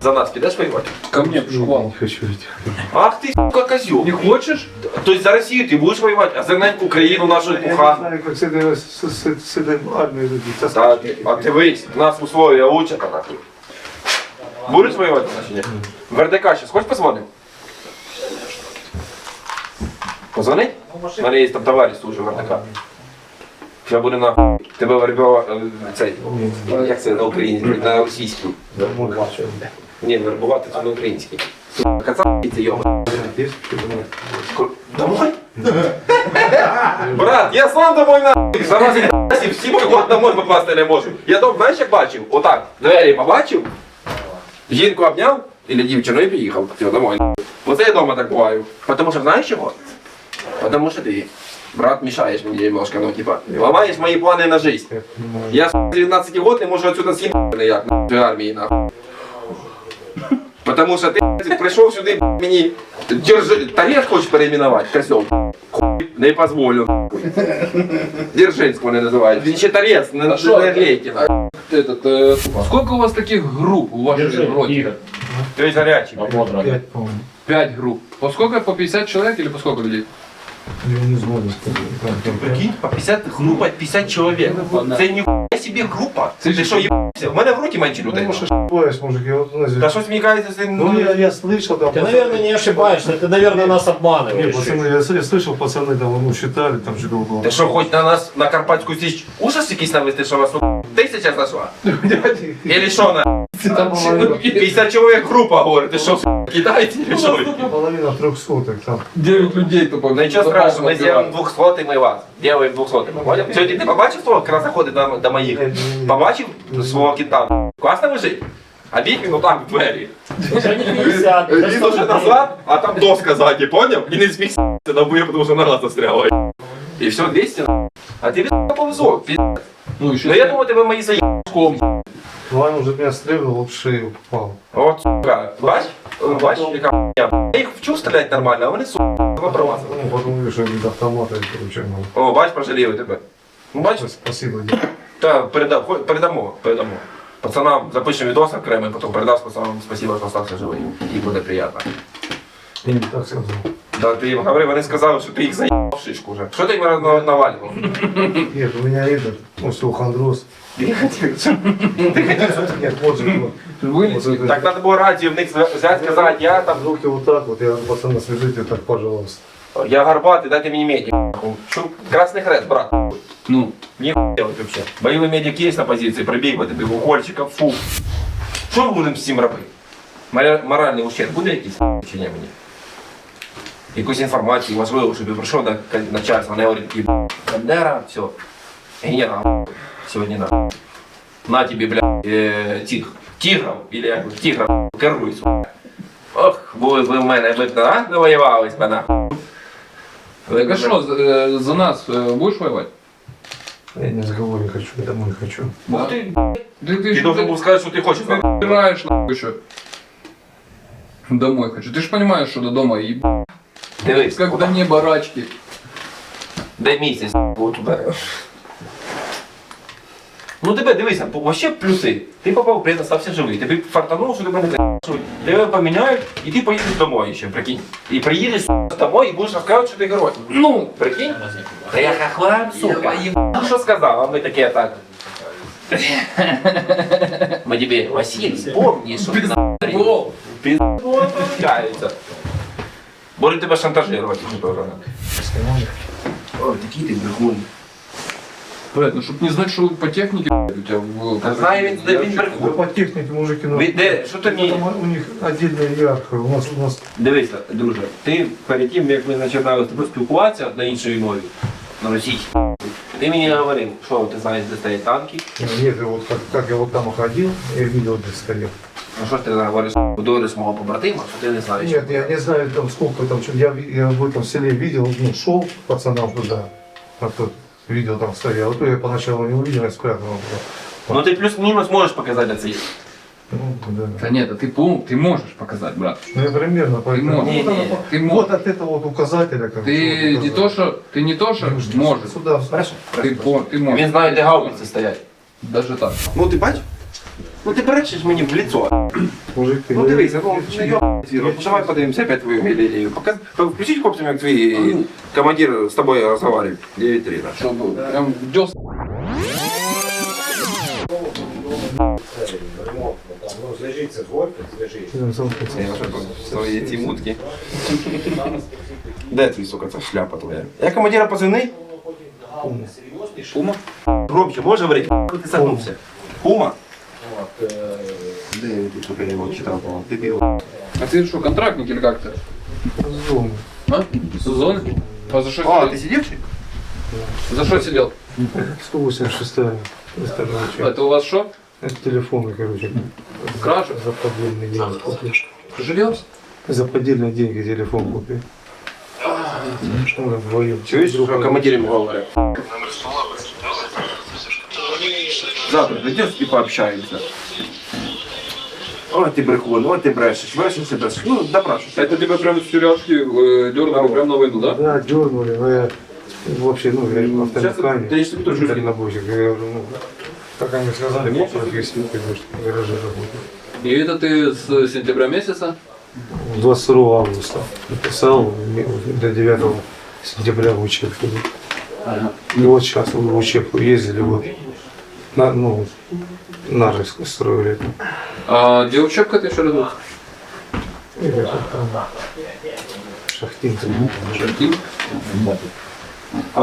За нас підеш воювати? Ко мне. Не хочу идти. Ах ти, сука, козел. Не хочешь? Тобто за Росію ти будеш воювати, а за неньку Україну нашу Я не кухану. знаю, как с этой, с, с, с этой армией люди Так, таскать. а ти вийсь, нас условия учат, а нахуй. Будеш воювати наші ні? В РДК щас, хоч позвоним? Позвонить? У мене є там товариш служить в РДК. Зараз буде нахуй. Тебе вербова, е, цей, як це на українській, на російській. Ні, вербувати це на українській. Сука, Кацапи це йома. Домой? Брат, я сам домой нахуй. За нас і всі мой год домой попасти не можу. Я дом, знаєш, як бачив? Отак, двері побачив, жінку обняв, і дівчину і поїхав. Все, домой. Оце я дома так буваю. Потому що знаєш чого? Потому що ти, брат, мішаєш мені немножко, ну типа, ламаєш мої плани на жизнь. Я с 19 год не можу отсюда съебать ніяк, нахуй, армії, нахуй. Потому что ты пришел сюда и мне держи, тарет хочешь переименовать, козел. Хуй, не позволю. Дзержинского не называют. Еще торец, не а налейте. Этот, э, сколько у вас таких групп у вашей роте? Три горячие. Пять групп. По сколько? По 50 человек или по сколько людей? Я не знаю. Прикинь, по 50 група 50 чоловік. Це ніхуя собі група. Це Ти ж- що їбався? У мене в роті менше людей. Ну, что ошибаюсь, мужик, я вот, знаете, Та щось мені кажеться, це Ну, я, я слышал, там, Ты, наверное, не ошибаешься, ты, наверное, нас Не, обманываешь. пацаны, я, с- я слышал, пацаны там, ну, считали, там, что было. Ти що, хоч на нас на Карпатську січ ужас якийсь навести, що вас ну, тисяча зайшла? Или що на? Там 50 чоловік група говорить, ти що, китайці чи що? Половина трехсоток там. 9 людей тупо. Ну нічого страшного, ми зробимо 200 ми вас. 200 ми понял? Сьогодні ти побачив того, якраз заходить до, до моїх? Побачив свого кита? Класно лежить? А бік він отак в двері. Уже не 50. это Він уже 100 назад, а там доска ззаді, поняв? І не змігся на бує, тому що нога застряла. І все, 200. А ти від повезло. пі***. Ну, еще Ну я думаю, тебе мої заїбком. Ваня уже меня стрельнул, в шею попал. От, сука, бач? Бач, яка хуйня. Я їх вчу стріляти нормально, а вони, сука, промазали. Ну, потом видишь, они автоматы, короче, ну. О, бач, пожаліли тебе. Ну, бач, Спасибо. та передам, хо- передамо, передамо. Пацанам запишемо відос окремий, потім передав пацанам спасибо, що остався живий. І буде приємно. Я не так сказал. Да, ти їм говори, вони сказали, що ти їх заїбав в шишку вже. Що ти їм на- навалював? Нет, у меня этот, ну, остеохондроз. Ти хотів, що? Нет, вот же было. Вылетели. Вот это. Так треба було радіо в них взяти, сказати, я там, Руки вот так вот, я, пацаны, свяжите так, пожалуйста. я гарбатий, дайте мені медик. Що? Красний хрест, брат. Ну, Не делать вообще. Бойовий медик є на позиції, прибіг би тобі в укольчика, фу. Що ми будемо з цим робити? Моря- Моральний ущерб буде якийсь чи ні мені? Якусь інформацію важливу, щоб я прийшов до к- начальства, не говорить такі Бандера, все. Генерал, сьогодні на. На тобі, бля, е, тих, тигров, или як тигров, керуй, сука. Ох, були ви в мене, ви б, а, навоювались би, нахуй. так а что, за, э, за нас э, будешь воевать? Я не разговор не хочу, я домой хочу. Ух ти, Да ты, ти ж, должен блядь, був сказати, що ти хочеш. ты убираешь нахуй еще. Домой хочу. Ты же понимаешь, что до дома еб... Дивись, Как до неба рачки. Дай місяць було туди. Ну тебе дивися, по- вообще плюси. Ти попав в плен, остався живий. Тобі фартануло, що тебе не за***шують. Тебе поміняють, і ти поїдеш домой ще, прикинь. І приїдеш с***, домой і будеш розказувати, що ти герой. Ну, прикинь. Та я хахлам, сука. Ну що сказав, а ми таке так. Ми тобі, Василь, помні, що ти на Пізбол получається. Будуть тебе шантажувати, що. Ой, такий ти брехун. Блядь, ну чтоб не знать, что по технике блядь, у тебя в... Та знаю він, де він Да брехун. по технике, мужики, ну, де, що ти мені... там у них отдельная иерархия. У нас, у нас Дивися, друже, ти перед тим, як ми починали з тобою спілкуватися на іншій мові, на російській, ти мені говорив, що ти знаєш, де стоять танки, Нет, я вот как, как я вот там ходил, я видел, где стоял. а що ж ти говориш, будуєш мого побратима, що ти не знаєш. Нет, я не знаю там сколько там, что я, ви- я в этом селе видел, ну, шел пацанам туда, а тут видел там стоял. Вот я поначалу не увидел, я спрятал его туда. Ну ти плюс-мінус можеш показати на цей. Ну, да. Да нет, а ты, пом- ты можешь показать, брат. Ну, я примерно поэтому. можешь. вот, Не, не, оно- ты вот можешь. от этого вот указателя. Как Ты вот не то, что, ты не то, что указатель. можешь. Сюда, Хорошо. Ты, по- ты можешь. Він знає, де гаубиці стоять. Даже так. Ну ти бачиш? Ну ти брешеш мені в лицо. Мужик, ты Ну дивися, ну ну, йо, Віра, ну, давай подивимося опять твою галерею. Показ... Включіть хлопцям, як твій командир з тобою розмовляє. 9-3, да. Чтобы прям дёс... Ну, зв'яжіться з Вольфом, зв'яжіться. Я вже тут свої ці мутки. Де твій, сука, ця шляпа твоя? Я командира позивний? Пума. Громче, можеш говорити? Ти согнувся. Пума? А ты что, контрактник или как-то? Зону. А? Сезон? А за что А, сидел? ти сидівший? За что сидел? 186 выставляю. Это у вас что? Это телефоны, короче. Кража? За поддельные деньги купил. Желез? За поддельные деньги телефон купил. Мы вдвоем. Чуєш, Друг що командир йому говорить? Завтра придеш і пообщаємося. Ой, ти брехун, ой, ти брешеш, брешеш і брешеш. Ну, допрашуйся. Это тебя прям с тюряшки э, дернули прям на войну, да? Да, дернули, но я вообще, ну, я в Сейчас автомеханике. ты если тоже дальнобойщик. Я говорю, ну, как они сказали, по профессии, конечно, в гараже работаю. И это ты с сентября месяца? 22 августа написал, до 9 сентября в учебку. И вот сейчас в учебку ездили, вот, на, ну, Нарвск строили это. А где учебка ты еще раз? был? И это там Шахтинцы. Шахтин?